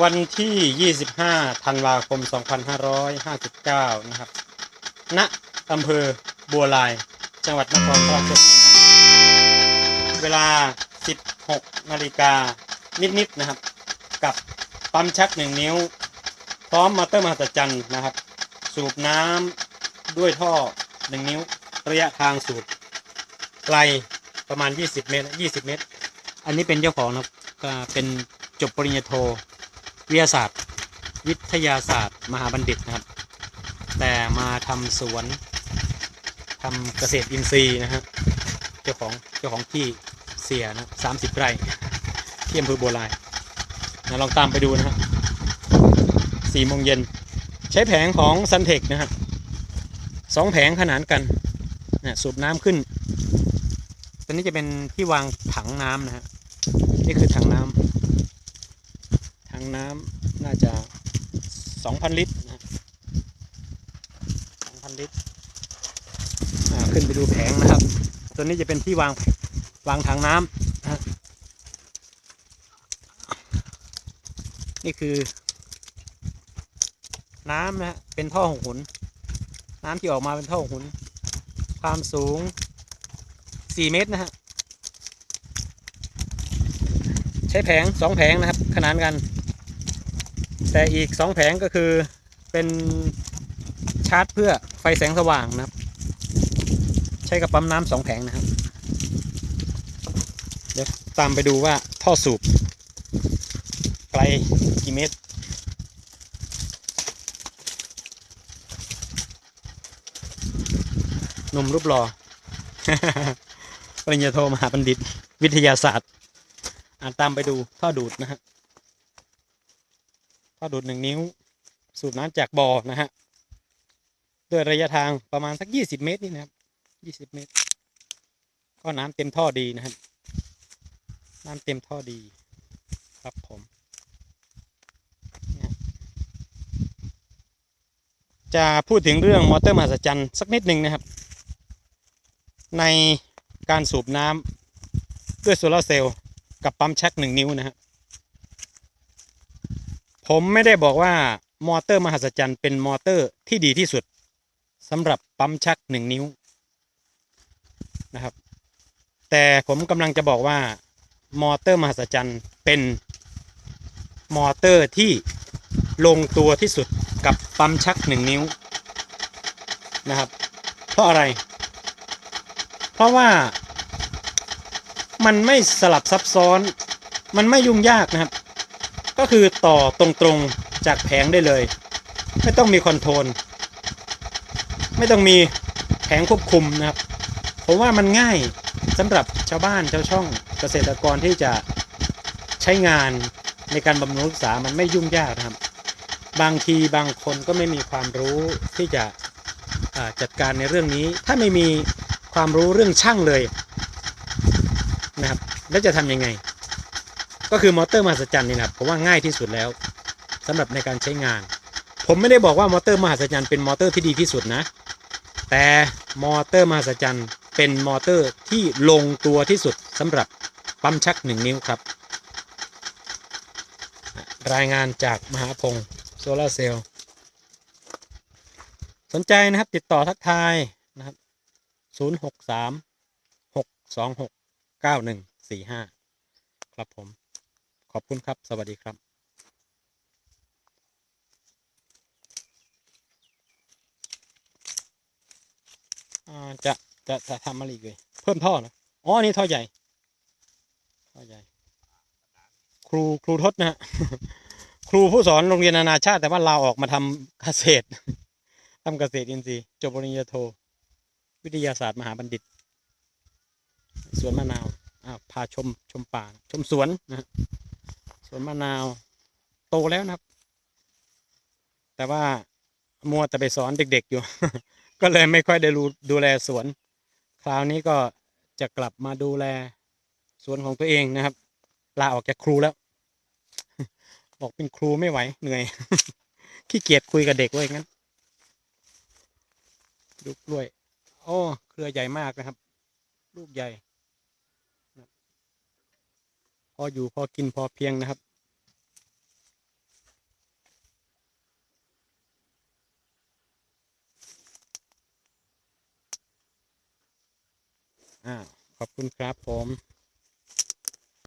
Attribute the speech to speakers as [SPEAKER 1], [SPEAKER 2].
[SPEAKER 1] วันที่ 25 ธันวาคม 2559 นะครับ ณ อำเภอบัวลาย จังหวัดนครราชสีมาเวลา 16 นาฬิกา นิด ๆ นะครับ กับปั๊มชัก1นิ้ว พร้อมมอเตอร์มหัศจรรย์นะครับ สูบน้ำด้วยท่อ 1 นิ้ว ระยะทางสูบไกลประมาณ 20 เมตร 20 เมตร อันนี้เป็นเจ้าของนะครับเป็นจบปริญญาโท วิทยาศาสตร์ วิทยาศาสตร์ มหาบัณฑิตนะครับ แต่มาทำสวนทำเกษตรอินทรีย์นะฮะเจ้าของเจ้าของที่เสียนะสามสิบไร่ที่อำเภอบัวลายนะลองตามไปดูนะฮะสี่โมงเย็นใช้แผงของซันเทคนะครับสองแผงขนานกันนะสูบน้ำขึ้น ตัวนี้จะเป็นที่วางถังน้ำนะฮะนี่คือถังน้ำถัง น้ำน่าจะ 2,000 ลิตรนะ2,000 ลิตรขึ้นไปดูแผงนะครับ ตัวนี้จะเป็นที่วางวางถังน้ำนะนี่คือ น้ำนะฮะเป็นท่อหงหุน น้ำที่ออกมาเป็นท่อหงหุน ความสูง 4 เมตรนะฮะใช้แผงสองแผงนะครับ ขนานกัน แต่อีกสองแผงก็คือเป็นชาร์จเพื่อไฟแสงสว่างนะครับ ใช้กับปั๊มน้ำสองแผงนะครับ เดี๋ยวตามไปดูว่าท่อสูบไกลกี่เมตรหนุ่มรูปหล่อปริญญาโทมหาบัณฑิต วิทยาศาสตร์อ่านตามไปดูท่อดูดนะฮะ ท่อดูดหนึ่งนิ้ว สูบน้ำจากบ่อนะฮะด้วยระยะทางประมาณสักยี่สิบเมตรนี่นะครับยี่สิบเมตร ก็น้ำเต็มท่อดีนะครับ น้ำเต็มท่อดีครับผมจะพูดถึงเรื่องมอเตอร์มหัศจรรย์สักนิดหนึ่งนะครับ ในการสูบน้ำด้วยโซลาร์เซลล์กับปั๊มชักหนึ่งนิ้วนะฮะ ผมไม่ได้บอกว่ามอเตอร์มหัศจรรย์เป็นมอเตอร์ที่ดีที่สุดสำหรับปั๊มชักหนึ่งนิ้วนะครับ แต่ผมกำลังจะบอกว่ามอเตอร์มหัศจรรย์เป็นมอเตอร์ที่ลงตัวที่สุดกับปั๊มชักหนึ่งนิ้วนะครับ เพราะอะไร เพราะว่ามันไม่สลับซับซ้อน มันไม่ยุ่งยากนะครับ ก็คือต่อตรงๆจากแผงได้เลย ไม่ต้องมีคอนโทรลไม่ต้องมีแผงควบคุมนะครับ ผมว่ามันง่ายสำหรับชาวบ้านชาวช่องเกษตรกรที่จะใช้งานในการบำรุงรักษามันไม่ยุ่งยากนะครับ บางทีบางคนก็ไม่มีความรู้ที่จะจัดการในเรื่องนี้ ถ้าไม่มีความรู้เรื่องช่างเลยนะครับ แล้วจะทำยังไง ก็คือมอเตอร์มหัศจรรย์นี่นะครับผมว่าง่ายที่สุดแล้วสำหรับในการใช้งาน ผมไม่ได้บอกว่ามอเตอร์มหัศจรรย์เป็นมอเตอร์ที่ดีที่สุดนะ แต่มอเตอร์มหัศจรรย์เป็นมอเตอร์ที่ลงตัวที่สุดสำหรับปั๊มชักหนึ่งนิ้วครับ รายงานจากมหาพงศ์โซลาร์เซลล์สนใจนะครับติดต่อทักทายนะครับ 063 626 9145 ครับผม ขอบคุณครับ สวัสดีครับ่าจะจะจะทำอะไรอีกเลยเพิ่มท่อนะอ๋อนี่ท่อใหญ่ท่อใหญ่ ครูครูทศนะฮะครูผู้สอนโรงเรียนนานาชาติ แต่ว่าเราออกมาทำเกษตรทำเกษตรอินทรีย์จบปริญญาโท วิทยาศาสตร์มหาบัณฑิต สวนมะนาว อ่าพาชมชมป่า ชมสวนนะฮะ วนมะนาวโตแล้วนะครับ แต่ว่ามัวแต่ไปสอนเด็กๆอยู่ ก็เลยไม่ค่อยได้รู้ดูแลสวน คราวนี้ก็จะกลับมาดูแลสวนของตัวเองนะครับ ลาออกจากครูแล้วบอกเป็นครูไม่ไหวเหนื่อยขี้เกียจคุยกับเด็กว่าอย่างนั้นดูกล้วย โอ้ เครือใหญ่มากนะครับ ลูกใหญ่ พออยู่พอกินพอเพียงนะครับ อ่า ขอบคุณครับผม